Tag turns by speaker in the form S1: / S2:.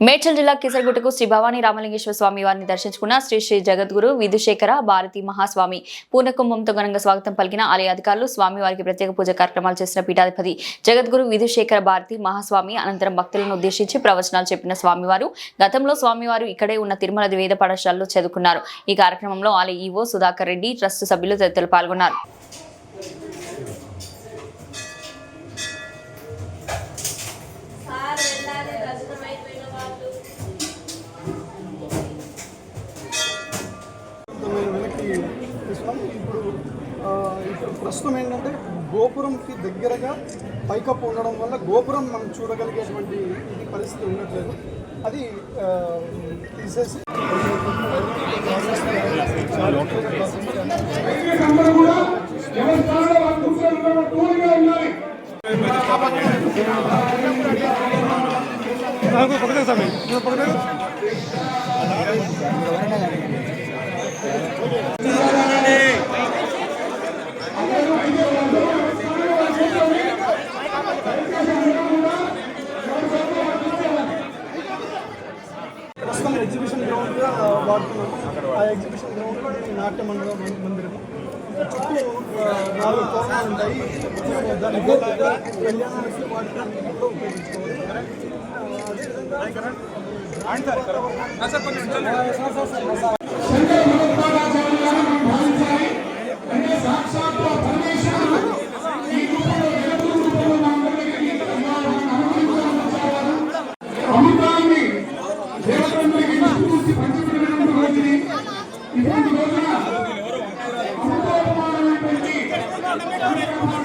S1: మేడ్చల్ జిల్లా కిసరగుట్టకు శ్రీ భవానీ రామలింగేశ్వర స్వామి వారిని దర్శించుకున్న శ్రీ శ్రీ జగద్గురు విధుశేఖర భారతి మహాస్వామి పూర్ణకుంభంతో ఘనంగా స్వాగతం పలికిన ఆలయ అధికారులు స్వామి వారికి ప్రత్యేక పూజ కార్యక్రమాలు చేసిన పీఠాధిపతి జగద్గురు విధుశేఖర భారతి మహాస్వామి అనంతరం భక్తులను ఉద్దేశించి ప్రవచనాలు చెప్పిన స్వామివారు. గతంలో స్వామివారు ఇక్కడే ఉన్న తిరుమల వేద పాఠశాలలో చదువుకున్నారు. ఈ కార్యక్రమంలో ఆలయ ఈవో సుధాకర్ రెడ్డి ట్రస్ట్ సభ్యులు తదితరులు పాల్గొన్నారు.
S2: తీసుకున్నాం ఇప్పుడు ఇప్పుడు ప్రస్తుతం ఏంటంటే గోపురంకి దగ్గరగా పైకప్పు ఉండడం వల్ల గోపురం మనం చూడగలిగేటువంటి ఇది పరిస్థితి ఉండట్లేదు. అది తీసేసి ప్రస్తుతం ఎగ్జిబిషన్ గ్రౌండ్గా వాడుతున్నాము ఆ ఎగ్జిబిషన్ గ్రౌండ్ నాట్య మండలం మందిరం చుట్టూ ఆ, నాలుగు కోణాలు ఉంటాయి దాని కళ్యాణానికి వాటికి కూడా ఉపయోగించుకోవాలి ఆ, అదేవిధంగా
S3: ঘুরে